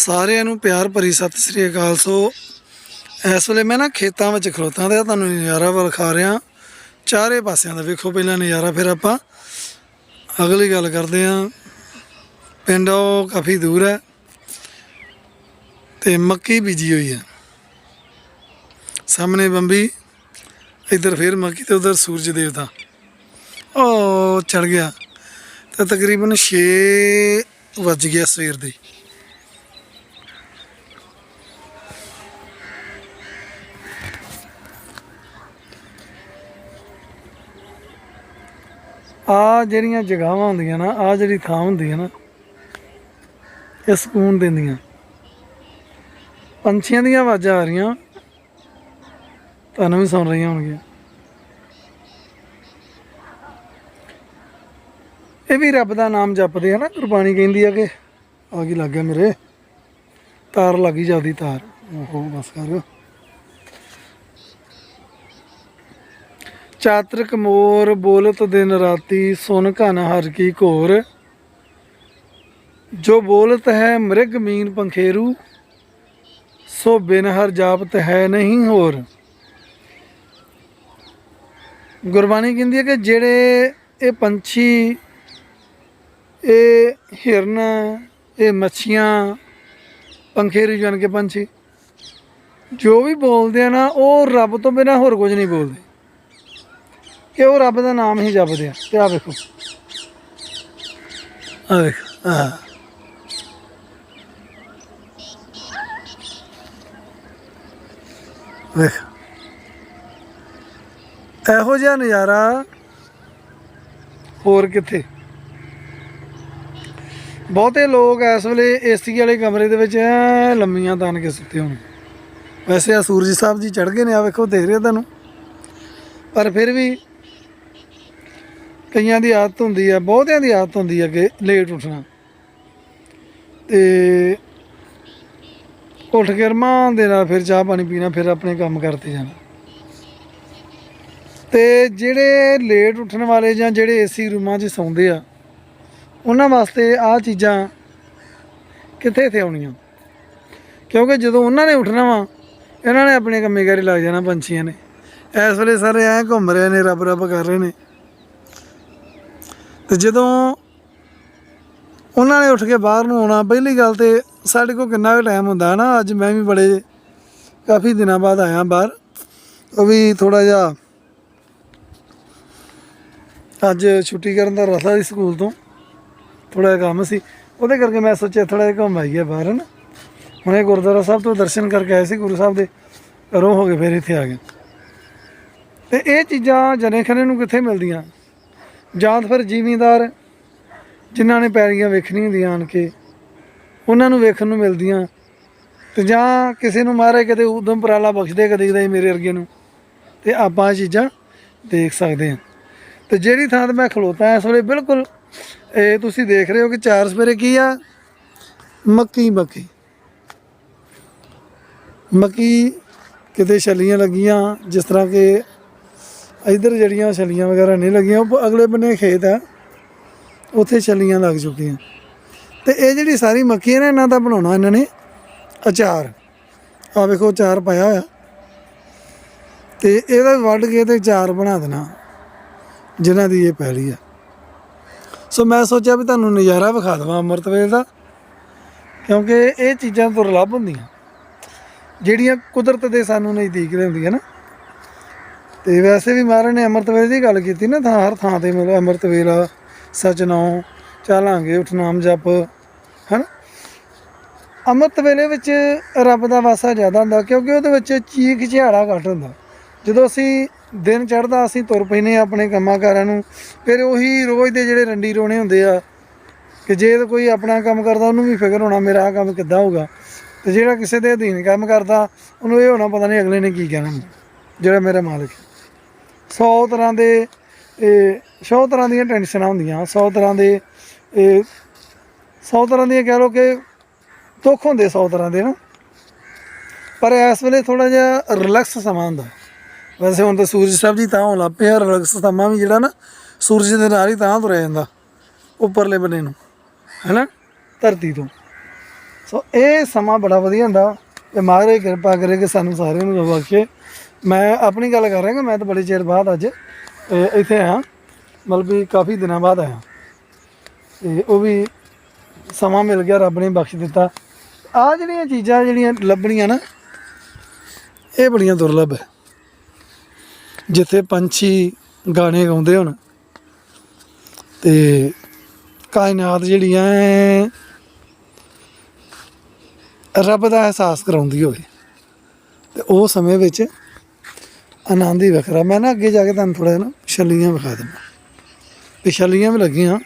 ਸਾਰਿਆਂ ਨੂੰ ਪਿਆਰ ਭਰੀ ਸਤਿ ਸ੍ਰੀ ਅਕਾਲ। ਸੋ ਇਸ ਵੇਲੇ ਮੈਂ ਨਾ ਖੇਤਾਂ ਵਿੱਚ ਖਲੋਤਾ ਤੇ ਤੁਹਾਨੂੰ ਨਜ਼ਾਰਾ ਵਿਖਾ ਰਿਹਾ। ਚਾਰੇ ਪਾਸਿਆਂ ਦਾ ਵੇਖੋ ਪਹਿਲਾਂ ਨਜ਼ਾਰਾ, ਫਿਰ ਆਪਾਂ ਅਗਲੀ ਗੱਲ ਕਰਦੇ ਆਂ ਪਿੰਡ ਉਹ ਕਾਫੀ ਦੂਰ ਹੈ ਤੇ ਮੱਕੀ ਬੀਜੀ ਹੋਈ ਹੈ। ਸਾਹਮਣੇ ਬੰਬੀ, ਇੱਧਰ ਫਿਰ ਮੱਕੀ ਤੇ ਉਧਰ ਸੂਰਜ ਦੇਵਤਾ ਉਹ ਚੜ ਗਿਆ। ਤੇ ਤਕਰੀਬਨ 6 ਵੱਜ ਗਿਆ ਸਵੇਰ ਦੇ। ਆ ਜਿਹੜੀਆਂ ਜਗ੍ਹਾਵਾਂ ਹੁੰਦੀਆਂ ਨਾ, ਆ ਜਿਹੜੀ ਥਾਂ ਹੁੰਦੀ ਹੈ ਨਾ, ਇਹ ਸਕੂਨ ਦਿੰਦੀਆਂ। ਪੰਛੀਆਂ ਦੀਆਂ ਆਵਾਜ਼ਾਂ ਆ ਰਹੀਆਂ, ਤੁਹਾਨੂੰ ਵੀ ਸੁਣ ਰਹੀਆਂ ਹੋਣਗੀਆਂ। ਇਹ ਵੀ ਰੱਬ ਦਾ ਨਾਮ ਜਪਦੇ ਆ ਨਾ, ਗੁਰਬਾਣੀ ਕਹਿੰਦੀ ਆ ਕਿ, ਆ ਕੀ ਲੱਗ ਗਿਆ ਮੇਰੇ, ਤਾਰ ਲੱਗੀ ਜਾਂਦੀ ਤਾਰ। ਓਹੋ, ਬਸ ਕਰ। ਚਾਤਰਕ ਮੋਰ ਬੋਲਤ ਦਿਨ ਰਾਤੀ ਸੁਨ ਘਨ ਹਰ ਕੀ ਘੋਰ। ਜੋ ਬੋਲਤ ਹੈ ਮ੍ਰਿਗ ਮੀਨ ਪੰਖੇਰੂ, ਸੋ ਬਿਨ ਹਰ ਜਾਪਤ ਹੈ ਨਹੀਂ ਹੋਰ। ਗੁਰਬਾਣੀ ਕਹਿੰਦੀ ਹੈ ਕਿ ਜਿਹੜੇ ਇਹ ਪੰਛੀ, ਇਹ ਹਿਰਨ, ਇਹ ਮੱਛੀਆਂ, ਪੰਖੇਰੂ ਜਾਣ ਕੇ ਪੰਛੀ, ਜੋ ਵੀ ਬੋਲਦੇ ਆ ਨਾ, ਉਹ ਰੱਬ ਤੋਂ ਬਿਨਾ ਹੋਰ ਕੁਝ ਨਹੀਂ ਬੋਲਦੇ। ਕਿ ਉਹ ਰੱਬ ਦਾ ਨਾਮ ਹੀ ਜਪਦੇ ਆ। ਤੇ ਆ ਵੇਖੋ। ਆ ਵੇਖ। ਆ ਵੇਖ। ਇਹੋ ਜਿਹਾ ਨਜ਼ਾਰਾ ਹੋਰ ਕਿੱਥੇ? ਬਹੁਤੇ ਲੋਕ ਇਸ ਵੇਲੇ ਏਸੀ ਵਾਲੇ ਕਮਰੇ ਦੇ ਵਿੱਚ ਲੰਮੀਆਂ ਤਾਨ ਕੇ ਸੁੱਤੇ ਹੋਣ। ਵੈਸੇ ਆ ਸੂਰਜ ਸਾਹਿਬ ਜੀ ਚੜ ਗਏ ਨੇ ਆ ਵੇਖੋ, ਦੇਖ ਰਹੇ ਤੁਹਾਨੂੰ। ਪਰ ਫਿਰ ਵੀ ਕਈਆਂ ਦੀ ਆਦਤ ਹੁੰਦੀ ਆ, ਬਹੁਤਿਆਂ ਦੀ ਆਦਤ ਹੁੰਦੀ ਆ ਕਿ ਲੇਟ ਉੱਠਣਾ। ਤੇ ਉੱਠ ਕੇ ਰਮਾਨ ਦੇ ਨਾਲ ਫਿਰ ਚਾਹ ਪਾਣੀ ਪੀਣਾ, ਫਿਰ ਆਪਣੇ ਕੰਮ ਕਰਤੇ ਜਾਣਾ। ਤੇ ਜਿਹੜੇ ਲੇਟ ਉੱਠਣ ਵਾਲੇ ਜਾਂ ਜਿਹੜੇ ਏਸੀ ਰੂਮਾਂ 'ਚ ਸੌਂਦੇ ਆ, ਉਹਨਾਂ ਵਾਸਤੇ ਆਹ ਚੀਜ਼ਾਂ ਕਿੱਥੇ ਇੱਥੇ ਆਉਣੀਆਂ? ਕਿਉਂਕਿ ਜਦੋਂ ਉਹਨਾਂ ਨੇ ਉੱਠਣਾ ਵਾ, ਇਹਨਾਂ ਨੇ ਆਪਣੇ ਕੰਮੇ ਕਾਰੇ ਲੱਗ ਜਾਣਾ ਪੰਛੀਆਂ ਨੇ। ਇਸ ਵੇਲੇ ਸਾਰੇ ਐਂ ਘੁੰਮ ਰਹੇ ਨੇ ਰੱਬ ਰੱਬ ਕਰ ਰਹੇ ਨੇ। ਤੇ ਜਦੋਂ ਉਹਨਾਂ ਨੇ ਉੱਠ ਕੇ ਬਾਹਰ ਨੂੰ ਆਉਣਾ, ਪਹਿਲੀ ਗੱਲ ਤੇ ਸਾਡੇ ਕੋਲ ਕਿੰਨਾ ਕੁ ਟਾਈਮ ਹੁੰਦਾ ਨਾ, ਅੱਜ ਮੈਂ ਵੀ ਬੜੇ ਕਾਫੀ ਦਿਨਾਂ ਬਾਅਦ ਆਇਆ ਬਾਹਰ। ਉਹ ਵੀ ਥੋੜਾ ਜਿਹਾ ਅੱਜ ਛੁੱਟੀ ਕਰਨ ਦਾ ਰਸਾ ਸੀ ਸਕੂਲ ਤੋਂ ਥੋੜਾ ਜਿਹਾ ਕੰਮ ਸੀ। ਉਹਦੇ ਕਰਕੇ ਮੈਂ ਸੋਚਿਆ ਥੋੜਾ ਜਿਹਾ ਘੁੰਮ ਆਈਏ ਬਾਹਰ ਨਾ। ਹੁਣੇ ਗੁਰਦੁਆਰਾ ਸਾਹਿਬ ਤੋਂ ਦਰਸ਼ਨ ਕਰਕੇ ਆਏ ਸੀ, ਗੁਰੂ ਸਾਹਿਬ ਦੇ ਰੋ ਹੋ ਗਏ ਫਿਰ ਇੱਥੇ ਆ ਗਏ। ਤੇ ਇਹ ਚੀਜ਼ਾਂ ਜਨੇ ਖਨੇ ਨੂੰ ਕਿੱਥੇ ਮਿਲਦੀਆਂ? ਜਾਂ ਤਾਂ ਫਿਰ ਜ਼ਿਮੀਂਦਾਰ ਜਿਨ੍ਹਾਂ ਨੇ ਪੈਰੀਆਂ ਵੇਖਣੀਆਂ ਹੁੰਦੀਆਂ ਆਣ ਕੇ, ਉਹਨਾਂ ਨੂੰ ਵੇਖਣ ਨੂੰ ਮਿਲਦੀਆਂ। ਤੇ ਜਾਂ ਕਿਸੇ ਨੂੰ ਮਾਰੇ ਕਦੇ ਉਦਮ ਪਰਾਲਾ ਬਖਸ਼ਦੇ ਕਦੇ ਕਦੇ ਮੇਰੇ ਵਰਗੇ ਨੂੰ। ਤੇ ਆਪਾਂ ਇਹ ਚੀਜ਼ਾਂ ਦੇਖ ਸਕਦੇ ਹਾਂ। ਤੇ ਜਿਹੜੀ ਥਾਂ ਤੇ ਮੈਂ ਖਲੋਤਾ ਇਸ ਵੇਲੇ ਬਿਲਕੁਲ, ਇਹ ਤੁਸੀਂ ਦੇਖ ਰਹੇ ਹੋ ਕਿ ਚਾਰ ਸਵੇਰੇ ਕੀ ਆ? ਮੱਕੀ ਮੱਕੀ। ਮੱਕੀ ਕਿਤੇ ਛੱਲੀਆਂ ਲੱਗੀਆਂ, ਜਿਸ ਤਰ੍ਹਾਂ ਕਿ ਇਧਰ ਜਿਹੜੀਆਂ ਛੱਲੀਆਂ ਵਗੈਰਾ ਨਹੀਂ ਲੱਗੀਆਂ, ਉਹ ਅਗਲੇ ਬੰਨੇ ਖੇਤ ਆ। ਉੱਥੇ ਛੱਲੀਆਂ ਲੱਗ ਚੁੱਕੀਆਂ। ਤੇ ਇਹ ਜਿਹੜੀ ਸਾਰੀ ਮੱਕੀ ਹੈ ਨਾ, ਇਹਨਾਂ ਦਾ ਬਣਾਉਣਾ ਇਹਨਾਂ ਨੇ ਅਚਾਰ। ਆ ਵੇਖੋ, ਅਚਾਰ ਪਾਇਆ ਹੋਇਆ। ਤੇ ਇਹਦਾ ਵੱਢ ਕੇ ਤੇ ਅਚਾਰ ਬਣਾ ਦੇਣਾ, ਜਿਨ੍ਹਾਂ ਦੀ ਇਹ ਪੈਲੀ ਆ। ਸੋ ਮੈਂ ਸੋਚਿਆ ਵੀ ਤੁਹਾਨੂੰ ਨਜ਼ਾਰਾ ਵਿਖਾ ਦਵਾਂ ਅੰਮ੍ਰਿਤ ਵੇਲੇ ਦਾ, ਕਿਉਂਕਿ ਇਹ ਚੀਜ਼ਾਂ ਦੁਰਲੱਭ ਹੁੰਦੀਆਂ। ਜਿਹੜੀਆਂ ਕੁਦਰਤ ਦੇ ਸਾਨੂੰ ਨਜ਼ਦੀਕ ਰਹਿੰਦੀਆਂ ਨਾ। ਤੇ ਵੈਸੇ ਵੀ ਮਹਾਰਾਜ ਨੇ ਅੰਮ੍ਰਿਤ ਵੇਲੇ ਦੀ ਗੱਲ ਕੀਤੀ ਨਾ, ਥਾਂ ਹਰ ਥਾਂ ਤੇ ਮਿਲੋ, ਅੰਮ੍ਰਿਤ ਵੇਲਾ ਸਚ ਨਾਉ ਚਾਲਾਂਗੇ ਉਠ ਨਾਮ ਜਪ, ਹਨ? ਅੰਮ੍ਰਿਤ ਵੇਲੇ ਵਿੱਚ ਰੱਬ ਦਾ ਵਾਸਾ ਜ਼ਿਆਦਾ ਹੁੰਦਾ, ਕਿਉਂਕਿ ਉਹਦੇ ਵਿੱਚ ਚੀਖ ਝਿਆੜਾ ਘੱਟ ਹੁੰਦਾ। ਜਦੋਂ ਅਸੀਂ ਦਿਨ ਚੜ੍ਹਦਾ, ਅਸੀਂ ਤੁਰ ਪੈਨੇ ਆਪਣੇ ਕੰਮਾਂ ਕਾਰਾਂ ਨੂੰ, ਫਿਰ ਉਹੀ ਰੋਜ਼ ਦੇ ਜਿਹੜੇ ਰੰਡੀ ਰੋਣੇ ਹੁੰਦੇ ਆ, ਕਿ ਜੇ ਕੋਈ ਆਪਣਾ ਕੰਮ ਕਰਦਾ, ਉਹਨੂੰ ਵੀ ਫਿਕਰ ਹੋਣਾ, ਮੇਰਾ ਆਹ ਕੰਮ ਕਿੱਦਾਂ ਹੋਊਗਾ? ਤੇ ਜਿਹੜਾ ਕਿਸੇ ਦੇ ਅਧੀਨ ਕੰਮ ਕਰਦਾ, ਉਹਨੂੰ ਇਹ ਹੋਣਾ, ਪਤਾ ਨਹੀਂ ਅਗਲੇ ਨੇ ਕੀ ਕਹਿਣਾ ਜਿਹੜਾ ਮੇਰਾ ਮਾਲਕ ਹੈ। 100 ਤਰ੍ਹਾਂ ਦੇ, ਇਹ 100 ਤਰ੍ਹਾਂ ਦੀਆਂ ਟੈਨਸ਼ਨਾਂ ਹੁੰਦੀਆਂ 100 ਤਰ੍ਹਾਂ ਦੇ, ਇਹ 100 ਤਰ੍ਹਾਂ ਦੀਆਂ ਕਹਿ ਲਓ ਕਿ ਦੁੱਖ ਹੁੰਦੇ 100 ਤਰ੍ਹਾਂ ਦੇ ਨਾ। ਪਰ ਇਸ ਵੇਲੇ ਥੋੜਾ ਜਿਹਾ ਰਿਲੈਕਸ ਸਮਾਂ ਹੁੰਦਾ। ਵੈਸੇ ਹੁਣ ਤਾਂ ਸੂਰਜ ਸਾਹਿਬ ਜੀ ਤਾਂ ਹੋਣ ਲੱਗ ਪਿਆ ਰਿਲੈਕਸ ਸਮਾਂ ਵੀ ਜਿਹੜਾ ਨਾ ਸੂਰਜ ਦੇ ਨਾਲ ਹੀ ਤਾਂ ਤੁਰਿਆ ਜਾਂਦਾ, ਉੱਪਰਲੇ ਬੰਨੇ ਨੂੰ, ਹੈਨਾ? ਧਰਤੀ ਤੋਂ। ਸੋ ਇਹ ਸਮਾਂ ਬੜਾ ਵਧੀਆ ਹੁੰਦਾ। ਤੇ ਮਹਾਰਾਜ ਕਿਰਪਾ ਕਰੇ ਕਿ ਸਾਨੂੰ ਸਾਰਿਆਂ ਨੂੰ ਬਖਸ਼ੇ ਮੈਂ ਆਪਣੀ ਗੱਲ ਕਰ ਰਿਹਾ ਕਿ ਮੈਂ ਤਾਂ ਬੜੇ ਚਿਰ ਬਾਅਦ ਅੱਜ ਇੱਥੇ ਆਇਆ। ਮਤਲਬ ਵੀ ਕਾਫੀ ਦਿਨਾਂ ਬਾਅਦ ਆਇਆ। ਤੇ ਉਹ ਵੀ ਸਮਾਂ ਮਿਲ ਗਿਆ, ਰੱਬ ਨੇ ਬਖਸ਼ ਦਿੱਤਾ। ਆ ਜਿਹੜੀਆਂ ਚੀਜ਼ਾਂ ਜਿਹੜੀਆਂ ਲੱਭਣੀਆਂ ਨਾ, ਇਹ ਬੜੀਆਂ ਦੁਰਲੱਭ ਹੈ। ਜਿੱਥੇ ਪੰਛੀ ਗਾਣੇ ਗਾਉਂਦੇ ਹੋਣ, ਤੇ ਕਾਇਨਾਤ ਜਿਹੜੀਆਂ ਐ, ਰੱਬ ਦਾ ਅਹਿਸਾਸ ਕਰਾਉਂਦੀ ਹੋਵੇ। ਤੇ ਉਹ ਸਮੇਂ ਵਿੱਚ ਆਨੰਦ ਹੀ ਵੱਖਰਾ ਮੈਂ ਨਾ ਅੱਗੇ ਜਾ ਕੇ ਤੁਹਾਨੂੰ ਥੋੜਾ ਨਾ ਛੱਲੀਆਂ ਵਿਖਾ ਦਿੰਦਾ। ਵੀ ਛੱਲੀਆਂ ਵੀ ਲੱਗੀਆਂ।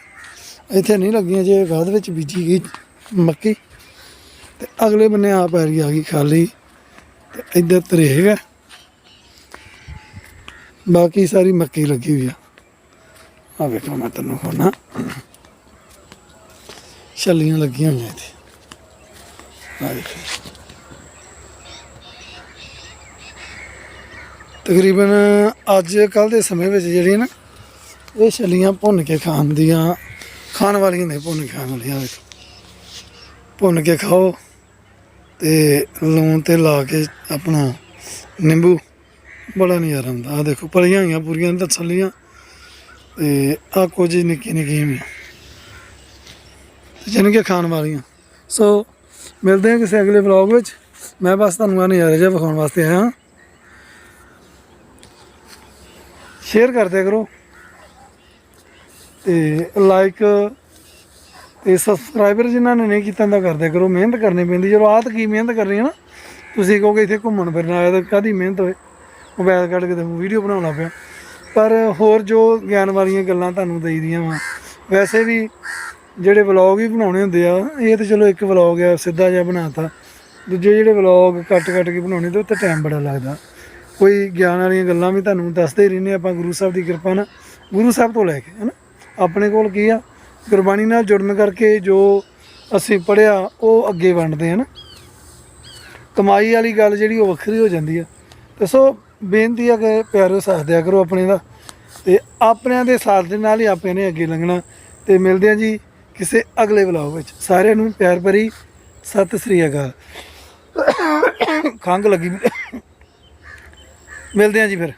ਇੱਥੇ ਨਹੀਂ ਲੱਗੀਆਂ, ਜੇ ਬਾਅਦ ਵਿੱਚ ਬੀਜੀ ਗਈ ਮੱਕੀ। ਤੇ ਅਗਲੇ ਬੰਨੇ ਆ ਪੈਰੀ ਆ ਗਈ ਖਾਲੀ। ਤੇ ਇੱਧਰ ਤਰੇਗ ਹੈ। ਬਾਕੀ ਸਾਰੀ ਮੱਕੀ ਲੱਗੀ ਹੋਈ ਆ। ਆ ਵੇਖੋ ਮੈਂ ਤੈਨੂੰ ਹੋਣਾ ਛੱਲੀਆਂ ਲੱਗੀਆਂ ਹੋਈਆਂ ਇੱਥੇ। ਆ ਦੇਖੋ ਤਕਰੀਬਨ ਅੱਜ ਕੱਲ ਦੇ ਸਮੇਂ ਵਿੱਚ ਜਿਹੜੀ ਨਾ, ਇਹ ਛੱਲੀਆਂ ਭੁੰਨ ਕੇ ਖਾਣ ਦੀਆਂ, ਖਾਣ ਵਾਲੀਆਂ ਨੇ, ਭੁੰਨ ਕੇ ਖਾਣ ਵਾਲੀਆਂ ਭੁੰਨ ਕੇ ਖਾਓ ਤੇ ਲੂਣ ਤੇ ਲਾ ਕੇ ਆਪਣਾ ਨਿੰਬੂ, ਬੜਾ ਨਜ਼ਾਰਾ ਹੁੰਦਾ ਆ ਦੇਖੋ, ਪਲੀਆਂ ਹੋਈਆਂ ਪੂਰੀਆਂ ਤਸੱਲੀਆਂ ਤੇ ਆ ਕੁਝ ਨਿੱਕੀ ਨਿੱਕੀਆਂ ਵੀ ਜਿਨ ਕੇ ਖਾਣ ਵਾਲੀਆਂ। ਸੋ ਮਿਲਦੇ ਹਾਂ ਕਿਸੇ ਅਗਲੇ ਵਲੌਗ ਵਿੱਚ। ਮੈਂ ਬਸ ਤੁਹਾਨੂੰ ਆ ਨਜ਼ਾਰੇ ਜਿਹਾ ਵਿਖਾਉਣ ਵਾਸਤੇ ਆਇਆ। ਹਾਂ ਸ਼ੇਅਰ ਕਰਦੇ ਕਰੋ। ਤੇ ਲਾਈਕ ਤੇ ਸਬਸਕ੍ਰਾਈਬਰ ਜਿਨ੍ਹਾਂ ਨੇ ਨਹੀਂ ਕੀਤਾ ਤਾਂ ਕਰਦੇ ਕਰੋ। ਮਿਹਨਤ ਕਰਨੀ ਪੈਂਦੀ। ਜਦੋਂ ਆਹ ਕੀ ਮਿਹਨਤ ਕਰਨੀ ਹੈ ਨਾ। ਤੁਸੀਂ ਕਹੋਗੇ ਇੱਥੇ ਘੁੰਮਣ ਫਿਰਨ ਆਇਆ ਤਾਂ ਕਾਦੀ ਮਿਹਨਤ ਹੋਏ? ਮੋਬਾਈਲ ਕੱਢ ਕੇ ਤੇ ਵੀਡੀਓ ਬਣਾਉਣਾ ਪਿਆ। ਪਰ ਹੋਰ ਜੋ ਗਿਆਨ ਵਾਲੀਆਂ ਗੱਲਾਂ ਤੁਹਾਨੂੰ ਦੇਈਦੀਆਂ ਵਾ। ਵੈਸੇ ਵੀ ਜਿਹੜੇ ਵਲੌਗ ਹੀ ਬਣਾਉਣੇ ਹੁੰਦੇ ਆ, ਇਹ ਤਾਂ ਚਲੋ ਇੱਕ ਵਲੌਗ ਆ, ਸਿੱਧਾ ਜਿਹਾ ਬਣਾਤਾ। ਦੂਜੇ ਜਿਹੜੇ ਵਲੌਗ ਕੱਟ ਕੱਟ ਕੇ ਬਣਾਉਣੇ, ਤੇ ਉੱਤੇ ਟਾਈਮ ਬੜਾ ਲੱਗਦਾ। ਕੋਈ ਗਿਆਨ ਵਾਲੀਆਂ ਗੱਲਾਂ ਵੀ ਤੁਹਾਨੂੰ ਦੱਸਦੇ ਰਹਿੰਦੇ ਆਪਾਂ ਗੁਰੂ ਸਾਹਿਬ ਦੀ ਕਿਰਪਾ ਨਾਲ। ਗੁਰੂ ਸਾਹਿਬ ਤੋਂ ਲੈ ਕੇ ਹਨਾ ਆਪਣੇ ਕੋਲ ਕੀ ਆ? ਗੁਰਬਾਣੀ ਨਾਲ ਜੁੜਨ ਕਰਕੇ ਜੋ ਅਸੀਂ ਪੜਿਆ ਉਹ ਅੱਗੇ ਵੰਡਦੇ ਹਨ ਕਮਾਈ ਵਾਲੀ ਗੱਲ ਜਿਹੜੀ ਉਹ ਵੱਖਰੀ ਹੋ ਜਾਂਦੀ ਆ। ਤੇ ਸੋ ਬੇਨਤੀ ਆ ਕਿ ਪਿਆਰੋ ਸਾਥ ਦਿਆ ਕਰੋ ਆਪਣੇ ਦਾ ਤੇ ਆਪਣਿਆਂ ਦੇ ਸਾਥ ਦੇ ਨਾਲ ਹੀ ਆਪੇ ਨੇ ਅੱਗੇ ਲੰਘਣਾ। ਤੇ ਮਿਲਦੇ ਆ ਜੀ ਕਿਸੇ ਅਗਲੇ ਵਲੌਗ ਵਿੱਚ। ਸਾਰਿਆਂ ਨੂੰ ਪਿਆਰ ਭਰੀ ਸਤਿ ਸ੍ਰੀ ਅਕਾਲ। ਖੰਗ ਲੱਗੀ। ਮਿਲਦੇ ਆ ਜੀ ਫਿਰ।